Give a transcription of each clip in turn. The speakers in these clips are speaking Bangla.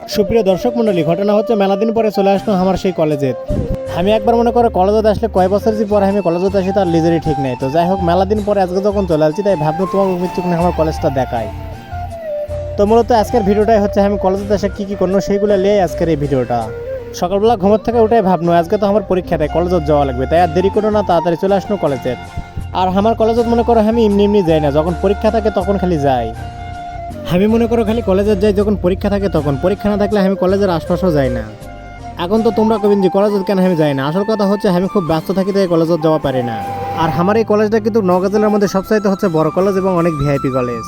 সুপ্রিয় দর্শক মণ্ডলী, ঘটনা হচ্ছে মেলা দিন পরে চলে আসলো আমার সেই কলেজে। আমি একবার মনে করে কলেজে আসলে কয় বছর যে পরে আমি কলেজে আসি তার লিজারই ঠিক নেই। তো যাই হোক মেলা দিন পরে আজকে যখন চলে আসছি, তাই ভাবলো তোমার মৃত্যু আমার কলেজটা দেখায় তো মূলত আজকের ভিডিওটাই হচ্ছে আমি কলেজে এসে কী কী করব সেইগুলো নিয়ে আজকের এই ভিডিওটা। সকালবেলা ঘুমোর থেকে উঠে ভাবনো আজকে তো আমার পরীক্ষা তাই কলেজে যাওয়া লাগবে, তাই আর দেরি করো না, তাড়াতাড়ি চলে আসলো কলেজে। আর আমার কলেজত মনে করো আমি এমনি এমনি যাই না, যখন পরীক্ষা থাকে তখন খালি যাই। আমি মনে করো খালি কলেজে যাই যখন পরীক্ষা থাকে তখন। পরীক্ষা না থাকলে আমি কলেজের আশপাশও যাই না। এখন তো তোমরা কবেন যে কলেজে কেন আমি যাই না? আসল কথা হচ্ছে আমি খুব ব্যস্ত থাকি তাই কলেজে যাওয়া পারি না। আর আমার এই কলেজটা কিন্তু নওগাঁ জেলার মধ্যে সবচাইতে হচ্ছে বড় কলেজ এবং অনেক ভিআইপি কলেজ।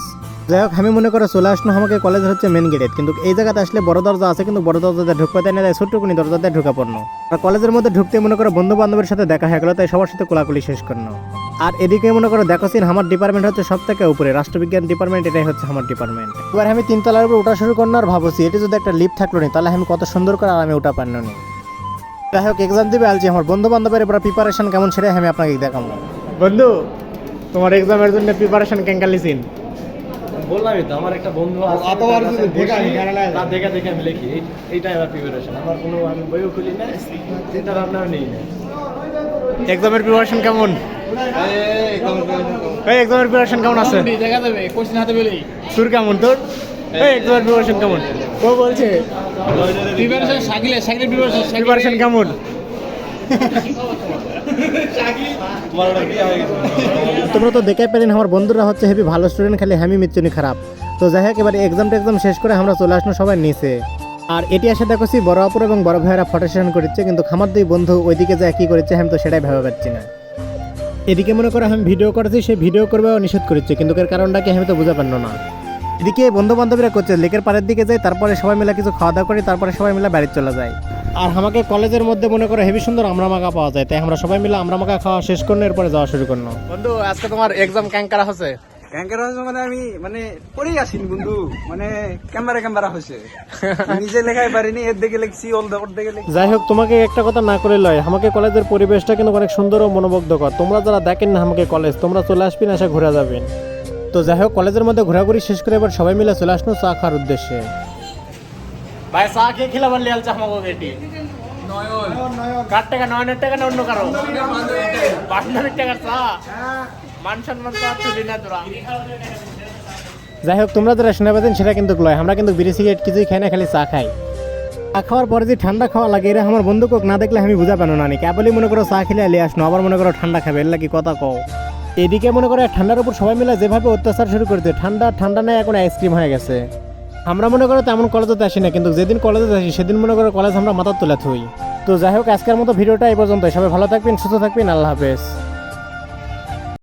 যাই হোক, আমি মনে করে চলে আসলো, আমাকে কলেজ হচ্ছে মেন গেট কিন্তু এই জায়গাতে আসলে বড় দরজা আছে, কিন্তু বড় দরজাতে ঢুকতে দেয় না, তাই ছোট্টকুনি দরজাতে ঢুকা পড়নো আর কলেজের মধ্যে ঢুকতে মনে করো বন্ধু বান্ধবের সাথে দেখা হয়ে গেলো, তাই সবার সাথে কোলাকুলি শেষ করল। আর এদিকে মনে করো দেখো, সিন, আমার ডিপার্টমেন্ট হচ্ছে সব থেকে উপরে। রাষ্ট্রবিজ্ঞান ডিপার্টমেন্ট এটাই হচ্ছে আমার ডিপার্টমেন্ট এবার আমি তিনতলার উপর ওঠা শুরু করল আর ভাবছি, এটি যদি একটা লিফট থাকল নি, তাহলে আমি কত সুন্দর করে আর আমি ওটা পারল নি। যাই হোক এক্সাম দিবে, আলছি আমার বন্ধু বান্ধবের এবার প্রিপারেশন কেমন সেটাই আমি আপনাকে দেখাবো। বন্ধু, তোমার এক্সামের জন্য প্রিপারেশন কেঙ্কালিসিন বললামই তো আমার একটা বন্ধু আছে তার যদি দেখা দেখা দেখে আমি লিখি এইটাই আমার প্রিপারেশন আমার কোনো আমি বইও খুলি না চিন্তা ভাবনাও নেই। না এক্সামের প্রিপারেশন কেমন? এই এক্সামের প্রিপারেশন কেমন আছে? দেখা যাবে কোশ্চেন হাতে পেলেই। তোর কেমন তোর? এই এক্সামের প্রিপারেশন কেমন? ও বলছে প্রিপারেশন শাকিলে শাকিলে প্রিপারেশন প্রিপারেশন কেমন? তোমার তো দেখে পেলেন আমার বন্ধুরা হচ্ছে হেভি ভালো স্টুডেন্ট খালি হ্যামি মিচ্ছুনি খারাপ। তো যাই হোক, এবার এক্সাম টেক্সাম শেষ করে আমরা চলে আসলো সবাই নিচে। আর এটি এসে দেখছি বড় অপর এবং বড় ভাইয়েরা ফটো সেশন করছে কিন্তু খামার দুই বন্ধু ওইদিকে যা কি করেছে আমি তো সেটাই ভেবে পাচ্ছি না। এদিকে মনে করো আমি ভিডিও করেছি, সে ভিডিও করবে নিষেধ করেছে, কিন্তু এর কারণটা কি আমি তো বুঝতে পারল না। এদিকে বন্ধু বান্ধবীরা করছে লেকের পাড়ের দিকে যায় তারপরে সবাই মিলে কিছু খাওয়া দাওয়া করি তারপরে সবাই মিলে বাড়ি চলে যায়। আর আমাকে কলেজের মধ্যে মনে করো হেভি সুন্দর আমরা মাখা পাওয়া যায় তাই আমরা সবাই মিলে আমরা মাখা খাওয়া শেষ করল এরপরে যাওয়া শুরু করল বন্ধু আজকে তোমার এক্সাম ক্যাঙ্কারা হচ্ছে? ক্যাঙ্কার হয়েছে মানে আমি মানে পড়েই আসিনি বন্ধু মানে ক্যামেরা ক্যামেরা হয়েছে নিজে লেখাই পারিনি এর দিকে লিখছি ওর ওর দিকে লিখছি। যাই হোক তোমাকে একটা কথা না করে লয় আমাকে কলেজের পরিবেশটা কিন্তু অনেক সুন্দর ও মনোমুগ্ধকর। তোমরা যারা দেখেন না আমাকে কলেজ তোমরা চলে আসবেন এসে ঘুরে যাবেন। তো যাই হোক কলেজের মধ্যে ঘোরাঘুরি শেষ করে এবার সবাই মিলে চলে আসলো চা খাওয়ার উদ্দেশ্যে। ভাই চা খেয়ে খেলা বললি আলচা আমাকে এটি কার টাকা নয়নের টাকা না অন্য কারও? বান্ধবীর টাকার চা। মান সম্মান চা তুলি না তোরা। যাই হোক তোমরা যারা শুনে পাচ্ছেন সেটা কিন্তু লয়। আমরা কিন্তু বিড়ি সিগারেট কিছুই খাই না খালি চা খাই। চা খাওয়ার পরে যে ঠান্ডা খাওয়া লাগে এরা আমার বন্ধু কোক না দেখলে আমি বুঝা পানো না নি। কেবলই মনে করো চা খেলে এলে আসনো আবার মনে করো ঠান্ডা খাবে এর লাগি কথা কও। এদিকে মনে করে ঠান্ডার উপর সবাই মিলে যেভাবে অত্যাচার শুরু করেছে ঠান্ডা ঠান্ডা নেই, এখন আইসক্রিম হয়ে গেছে। আমরা মনে করো তেমন কলেজে আসি না কিন্তু যেদিন কলেজে আসি, সেদিন মনে করো কলেজ আমরা মাথার তুলে থুই। তো যাই হোক, আজকের মতো ভিডিওটা এই পর্যন্ত সবাই ভালো থাকবেন, সুস্থ থাকবেন, আল্লাহ হাফেজ।